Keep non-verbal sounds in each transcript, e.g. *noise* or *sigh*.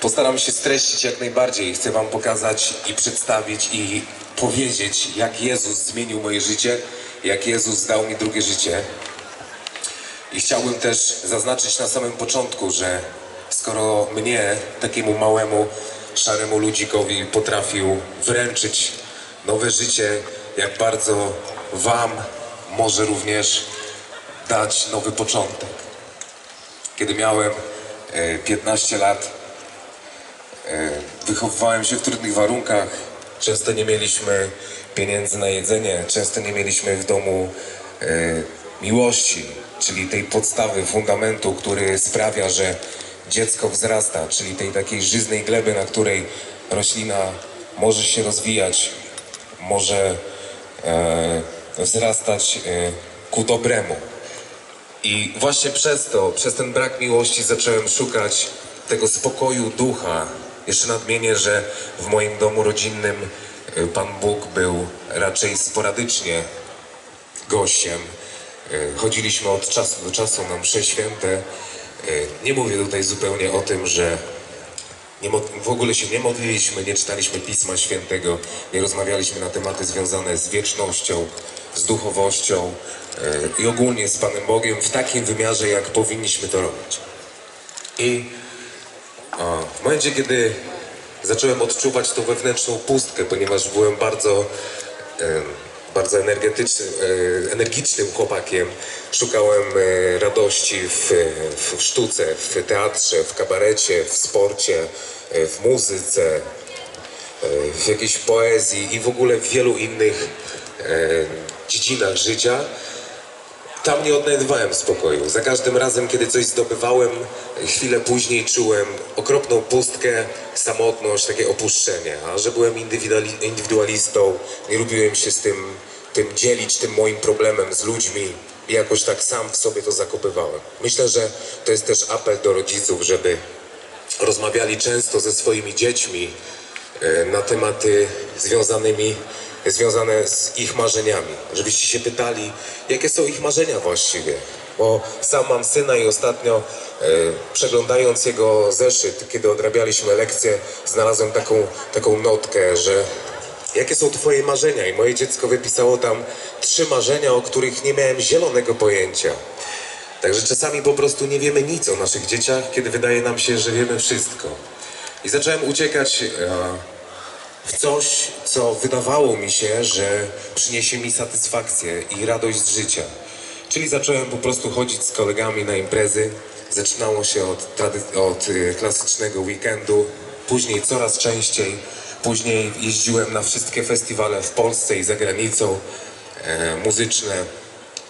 Postaram się streścić jak najbardziej. Chcę Wam pokazać i przedstawić i powiedzieć, jak Jezus zmienił moje życie, jak Jezus dał mi drugie życie. I chciałbym też zaznaczyć na samym początku, że skoro mnie, takiemu małemu, szaremu ludzikowi potrafił wręczyć nowe życie, jak bardzo Wam może również dać nowy początek. Kiedy miałem e, 15 lat, e, wychowywałem się w trudnych warunkach. Często nie mieliśmy pieniędzy na jedzenie, często nie mieliśmy w domu e, miłości, czyli tej podstawy, fundamentu, który sprawia, że dziecko wzrasta, czyli tej takiej żyznej gleby, na której roślina może się rozwijać, może e, wzrastać e, ku dobremu. I właśnie przez to, przez ten brak miłości zacząłem szukać tego spokoju ducha. Jeszcze nadmienię, że w moim domu rodzinnym y, Pan Bóg był raczej sporadycznie gościem. Y, Chodziliśmy od czasu do czasu na msze święte. Y, Nie mówię tutaj zupełnie o tym, że w ogóle się nie modliliśmy, nie czytaliśmy Pisma Świętego, nie rozmawialiśmy na tematy związane z wiecznością, z duchowością i ogólnie z Panem Bogiem w takim wymiarze, jak powinniśmy to robić. I a, w momencie, kiedy zacząłem odczuwać tą wewnętrzną pustkę, ponieważ byłem bardzo, bardzo energetycznym, e, energicznym chłopakiem, szukałem e, radości w, w sztuce, w teatrze, w kabarecie, w sporcie, e, w muzyce, w jakiejś poezji i w ogóle w wielu innych dziedzinach życia, tam nie odnajdywałem spokoju. Za każdym razem, kiedy coś zdobywałem, chwilę później czułem okropną pustkę, samotność, takie opuszczenie. A że byłem indywiduali- indywidualistą, nie lubiłem się z tym, tym dzielić, tym moim problemem z ludźmi jakoś tak sam w sobie to zakopywałem. Myślę, że to jest też apel do rodziców, żeby rozmawiali często ze swoimi dziećmi e, na tematy związanymi, związane z ich marzeniami. Żebyście się pytali, jakie są ich marzenia właściwie. Bo sam mam syna i ostatnio e, przeglądając jego zeszyt, kiedy odrabialiśmy lekcje, znalazłem taką, taką notkę, że jakie są twoje marzenia? I moje dziecko wypisało tam trzy marzenia, o których nie miałem zielonego pojęcia. Także czasami po prostu nie wiemy nic o naszych dzieciach, kiedy wydaje nam się, że wiemy wszystko. I zacząłem uciekać e, w coś, co wydawało mi się, że przyniesie mi satysfakcję i radość z życia. Czyli zacząłem po prostu chodzić z kolegami na imprezy. Zaczynało się od, od e, klasycznego weekendu, później coraz częściej. Później jeździłem na wszystkie festiwale w Polsce i za granicą e, muzyczne,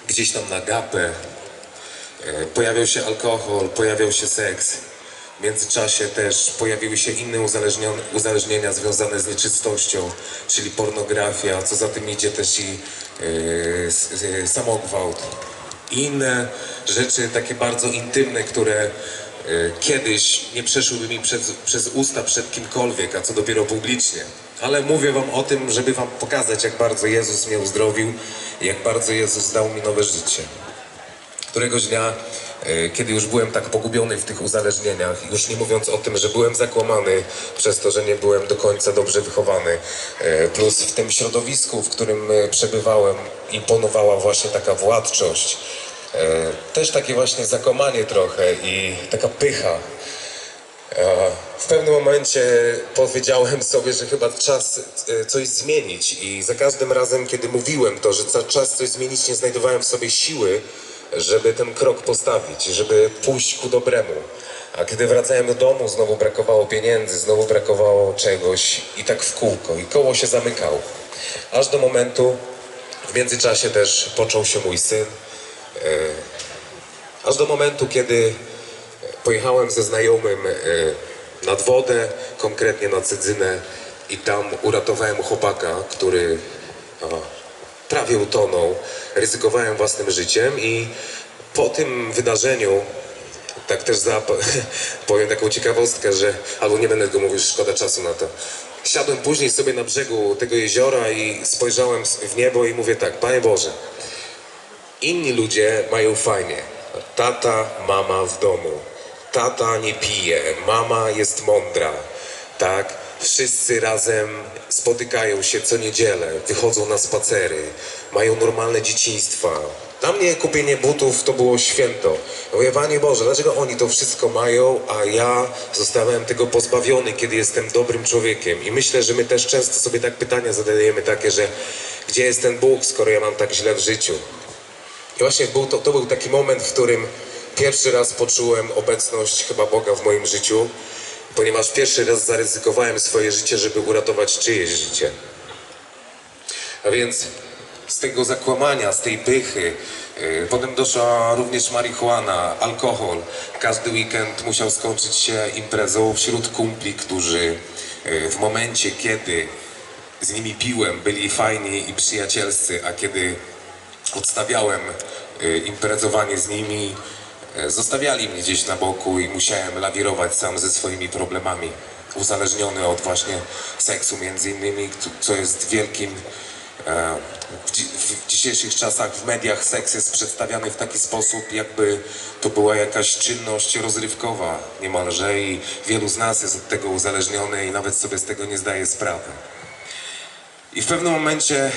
gdzieś tam na gapę, E, Pojawiał się alkohol, pojawiał się seks. W międzyczasie też pojawiły się inne uzależnienia związane z nieczystością, czyli pornografia, co za tym idzie też i s- e, samogwałt. I inne rzeczy takie bardzo intymne, które e, kiedyś nie przeszłyby mi przez, przez usta przed kimkolwiek, a co dopiero publicznie. Ale mówię wam o tym, żeby wam pokazać, jak bardzo Jezus mnie uzdrowił i jak bardzo Jezus dał mi nowe życie. Któregoś dnia, kiedy już byłem tak pogubiony w tych uzależnieniach, już nie mówiąc o tym, że byłem zakłamany przez to, że nie byłem do końca dobrze wychowany, e, plus w tym środowisku, w którym e, przebywałem, imponowała właśnie taka władczość, e, też takie właśnie zakłamanie trochę i taka pycha. E, W pewnym momencie powiedziałem sobie, że chyba czas e, coś zmienić i za każdym razem, kiedy mówiłem to, że za czas coś zmienić, nie znajdowałem w sobie siły, żeby ten krok postawić, żeby pójść ku dobremu. A kiedy wracałem do domu, znowu brakowało pieniędzy, znowu brakowało czegoś i tak w kółko i koło się zamykało. Aż do momentu, w międzyczasie też począł się mój syn, Aż do momentu, kiedy pojechałem ze znajomym e, nad wodę, konkretnie na Cedzynę i tam uratowałem chłopaka, który prawie utonął. Ryzykowałem własnym życiem i po tym wydarzeniu tak też za, *laughs* powiem taką ciekawostkę, że albo nie będę tego mówił, szkoda czasu na to. Siadłem później sobie na brzegu tego jeziora i spojrzałem w niebo i mówię tak, Panie Boże, inni ludzie mają fajnie. Tata, mama w domu. tata nie pije, mama jest mądra, tak? Wszyscy razem spotykają się co niedzielę, wychodzą na spacery, mają normalne dzieciństwa. Dla mnie kupienie butów to było święto. Ja Mówię, Panie Boże, dlaczego oni to wszystko mają, a ja zostałem tego pozbawiony, kiedy jestem dobrym człowiekiem? I myślę, że my też często sobie tak pytania zadajemy takie, że gdzie jest ten Bóg, skoro ja mam tak źle w życiu? I właśnie był to, to był taki moment, w którym pierwszy raz poczułem obecność chyba Boga w moim życiu, ponieważ pierwszy raz zaryzykowałem swoje życie, żeby uratować czyjeś życie. A więc z tego zakłamania, z tej pychy, yy, potem doszła również marihuana, alkohol. Każdy weekend musiał skończyć się imprezą wśród kumpli, którzy yy, w momencie, kiedy z nimi piłem, byli fajni i przyjacielscy, a kiedy odstawiałem y, imprezowanie z nimi, y, zostawiali mnie gdzieś na boku i musiałem lawirować sam ze swoimi problemami. Uzależniony od właśnie seksu między innymi, co jest wielkim e, w, dzi- w dzisiejszych czasach w mediach seks jest przedstawiany w taki sposób, jakby to była jakaś czynność rozrywkowa niemalże i wielu z nas jest od tego uzależniony i nawet sobie z tego nie zdaje sprawy. I w pewnym momencie e,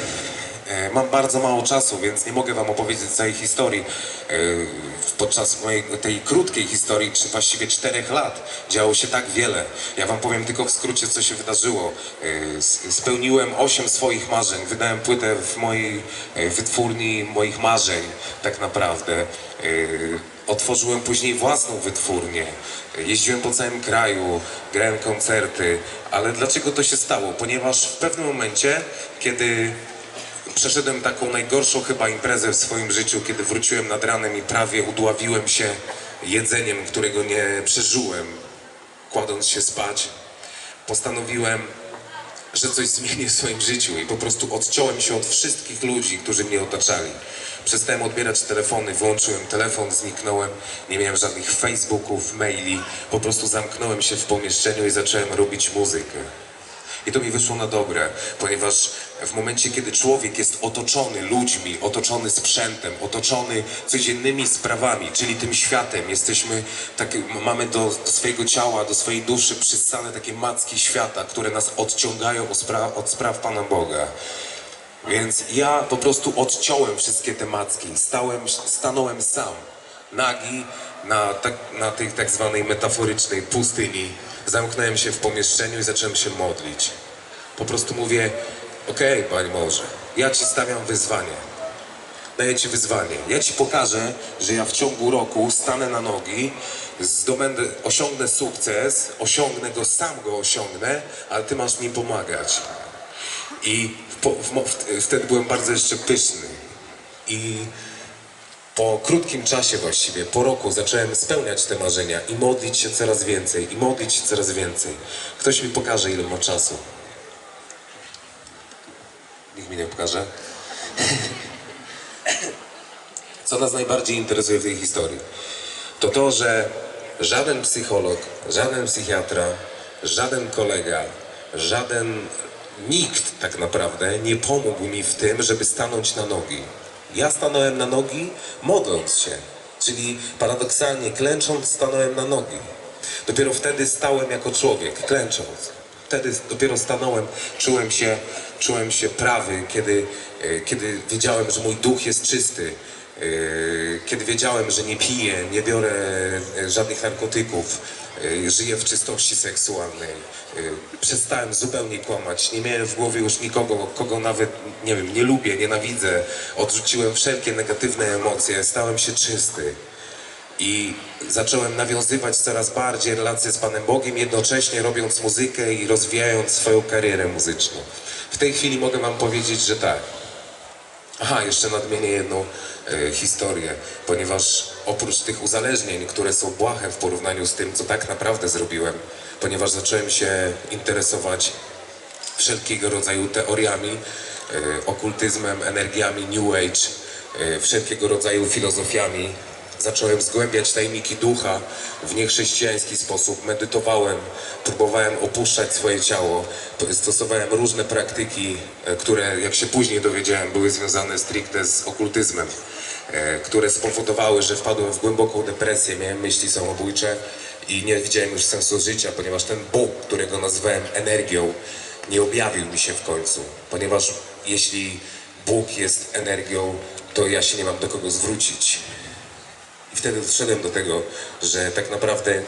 mam bardzo mało czasu, więc nie mogę wam opowiedzieć całej historii. E, podczas mojej tej krótkiej historii, czy właściwie czterech lat, działo się tak wiele. Ja wam powiem tylko w skrócie, co się wydarzyło. E, spełniłem osiem swoich marzeń. Wydałem płytę w mojej e, wytwórni moich marzeń, tak naprawdę. E, Otworzyłem później własną wytwórnię. Jeździłem po całym kraju, grałem koncerty, ale dlaczego to się stało? Ponieważ w pewnym momencie, kiedy przeszedłem taką najgorszą chyba imprezę w swoim życiu, kiedy wróciłem nad ranem i prawie udławiłem się jedzeniem, którego nie przeżyłem, kładąc się spać, postanowiłem, że coś zmienię w swoim życiu i po prostu odciąłem się od wszystkich ludzi, którzy mnie otaczali. Przestałem odbierać telefony, wyłączyłem telefon, zniknąłem, nie miałem żadnych Facebooków, maili, po prostu zamknąłem się w pomieszczeniu i zacząłem robić muzykę. I to mi wyszło na dobre, ponieważ w momencie, kiedy człowiek jest otoczony ludźmi, otoczony sprzętem, otoczony codziennymi sprawami, czyli tym światem, jesteśmy, takie, m- mamy do, do swojego ciała, do swojej duszy przyssane takie macki świata, które nas odciągają od spraw, od spraw Pana Boga. Więc ja po prostu odciąłem wszystkie te macki, stałem, stanąłem sam, nagi, na, tak, na tej tak zwanej metaforycznej pustyni. Zamknąłem się w pomieszczeniu i zacząłem się modlić. Po prostu mówię, okej, Panie Boże, ja Ci stawiam wyzwanie. Daję Ci wyzwanie. Ja Ci pokażę, że ja w ciągu roku stanę na nogi, zdobędę, osiągnę sukces, osiągnę go, sam go osiągnę, ale Ty masz mi pomagać. I w, w, wtedy byłem bardzo jeszcze pyszny. I po krótkim czasie właściwie, po roku zacząłem spełniać te marzenia i modlić się coraz więcej, i modlić się coraz więcej. Ktoś mi pokaże, ile ma czasu. Nikt mi nie pokaże. *laughs* Co nas najbardziej interesuje w tej historii? To to, że żaden psycholog, żaden psychiatra, żaden kolega, żaden nikt tak naprawdę nie pomógł mi w tym, żeby stanąć na nogi. Ja stanąłem na nogi modląc się, czyli paradoksalnie klęcząc stanąłem na nogi. Dopiero wtedy stałem jako człowiek, klęcząc. Wtedy dopiero stanąłem, czułem się, czułem się prawy, kiedy, e, kiedy wiedziałem, że mój duch jest czysty, Yy, kiedy wiedziałem, że nie piję, nie biorę e, żadnych narkotyków, e, żyję w czystości seksualnej, e, przestałem zupełnie kłamać, nie miałem w głowie już nikogo, kogo nawet, nie wiem, nie lubię, nienawidzę, odrzuciłem wszelkie negatywne emocje, stałem się czysty. I zacząłem nawiązywać coraz bardziej relacje z Panem Bogiem, jednocześnie robiąc muzykę i rozwijając swoją karierę muzyczną. W tej chwili mogę Wam powiedzieć, że tak. Aha, jeszcze nadmienię jedną e, historię, ponieważ oprócz tych uzależnień, które są błahe w porównaniu z tym, co tak naprawdę zrobiłem, ponieważ zacząłem się interesować wszelkiego rodzaju teoriami, e, okultyzmem, energiami New Age, e, wszelkiego rodzaju filozofiami. Zacząłem zgłębiać tajniki ducha w niechrześcijański sposób, medytowałem, próbowałem opuszczać swoje ciało, stosowałem różne praktyki, e, które, jak się później dowiedziałem, były związane stricte z okultyzmem, e, które spowodowały, że wpadłem w głęboką depresję, miałem myśli samobójcze, i nie widziałem już sensu życia, ponieważ ten Bóg, którego nazywałem energią, nie objawił mi się w końcu. Ponieważ jeśli Bóg jest energią, to ja się nie mam do kogo zwrócić. I wtedy doszedłem do tego, że tak naprawdę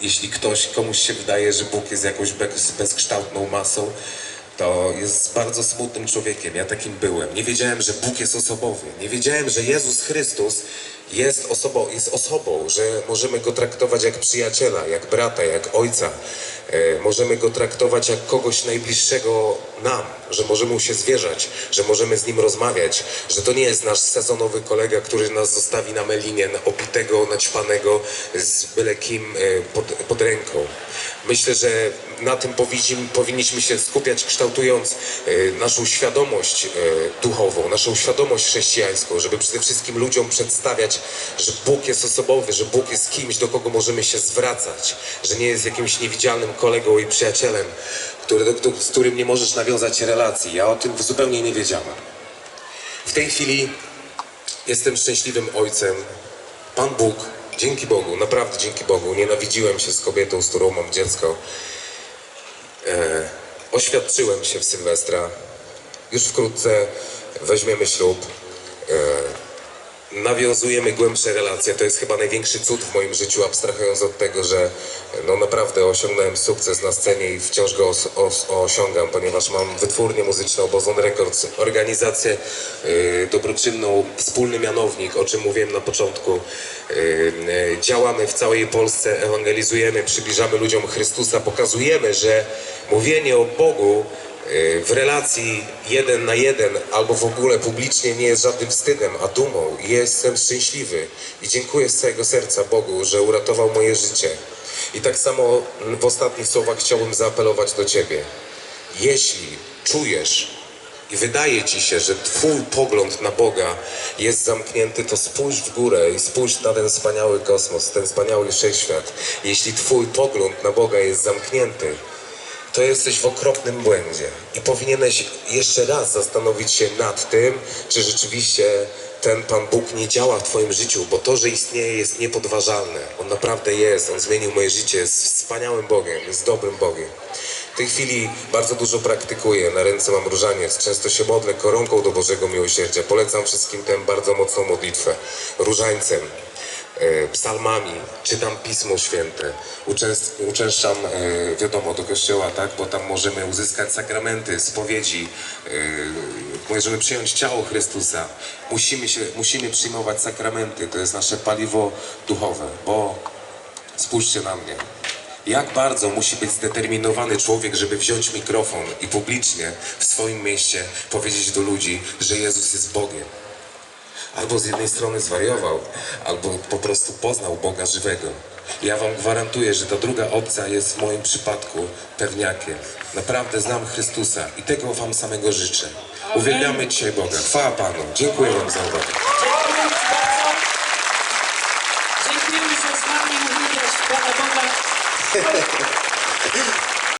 jeśli ktoś, komuś się wydaje, że Bóg jest jakąś bez, bezkształtną masą, to jest bardzo smutnym człowiekiem. Ja takim byłem. Nie wiedziałem, że Bóg jest osobowy. Nie wiedziałem, że Jezus Chrystus jest osobą, jest osobą, że możemy go traktować jak przyjaciela, jak brata, jak ojca. E, możemy go traktować jak kogoś najbliższego nam, że możemy mu się zwierzać, że możemy z nim rozmawiać, że to nie jest nasz sezonowy kolega, który nas zostawi na melinie, na opitego, naćpanego z byle kim e, pod, pod ręką. Myślę, że na tym powinniśmy, powinniśmy się skupiać, kształtując e, naszą świadomość e, duchową, naszą świadomość chrześcijańską, żeby przede wszystkim ludziom przedstawiać, że Bóg jest osobowy, że Bóg jest kimś, do kogo możemy się zwracać, że nie jest jakimś niewidzialnym kolegą i przyjacielem, który, do, do, z którym nie możesz nawiązać relacji. Ja o tym zupełnie nie wiedziałem. W tej chwili jestem szczęśliwym ojcem. Pan Bóg, dzięki Bogu, naprawdę dzięki Bogu, nienawidziłem się z kobietą, z którą mam dziecko. E, oświadczyłem się w Sylwestra. Już wkrótce weźmiemy ślub. E, nawiązujemy głębsze relacje. To jest chyba największy cud w moim życiu, abstrahując od tego, że no naprawdę osiągnąłem sukces na scenie i wciąż go os, os, osiągam, ponieważ mam wytwórnię muzyczną Bozon Records, organizację y, dobroczynną, wspólny mianownik, o czym mówiłem na początku. Y, y, działamy w całej Polsce, ewangelizujemy, przybliżamy ludziom Chrystusa, pokazujemy, że mówienie o Bogu w relacji jeden na jeden albo w ogóle publicznie nie jest żadnym wstydem, a dumą. Jestem szczęśliwy i dziękuję z całego serca Bogu, że uratował moje życie. I tak samo w ostatnich słowach chciałbym zaapelować do Ciebie. Jeśli czujesz i wydaje Ci się, że Twój pogląd na Boga jest zamknięty, to spójrz w górę i spójrz na ten wspaniały kosmos, ten wspaniały wszechświat. Jeśli Twój pogląd na Boga jest zamknięty, to jesteś w okropnym błędzie i powinieneś jeszcze raz zastanowić się nad tym, czy rzeczywiście ten Pan Bóg nie działa w Twoim życiu, bo to, że istnieje, jest niepodważalne. On naprawdę jest, On zmienił moje życie, jest wspaniałym Bogiem, jest dobrym Bogiem. W tej chwili bardzo dużo praktykuję, na ręce mam różaniec, często się modlę koronką do Bożego Miłosierdzia. Polecam wszystkim tę bardzo mocną modlitwę, różańcem psalmami, czytam Pismo Święte, uczęszczam, e, wiadomo, do kościoła, tak, bo tam możemy uzyskać sakramenty, spowiedzi, e, możemy przyjąć ciało Chrystusa. Musimy, się, musimy przyjmować sakramenty, to jest nasze paliwo duchowe, bo spójrzcie na mnie. Jak bardzo musi być zdeterminowany człowiek, żeby wziąć mikrofon i publicznie w swoim mieście powiedzieć do ludzi, że Jezus jest Bogiem albo z jednej strony zwariował, albo po prostu poznał Boga żywego. Ja wam gwarantuję, że ta druga opcja jest w moim przypadku pewniakiem. Naprawdę znam Chrystusa i tego wam samego życzę. Uwielbiamy dzisiaj Boga. Chwała Panu. Dziękuję wam za uwagę. Dziękujemy że z nami Pana Boga. *laughs*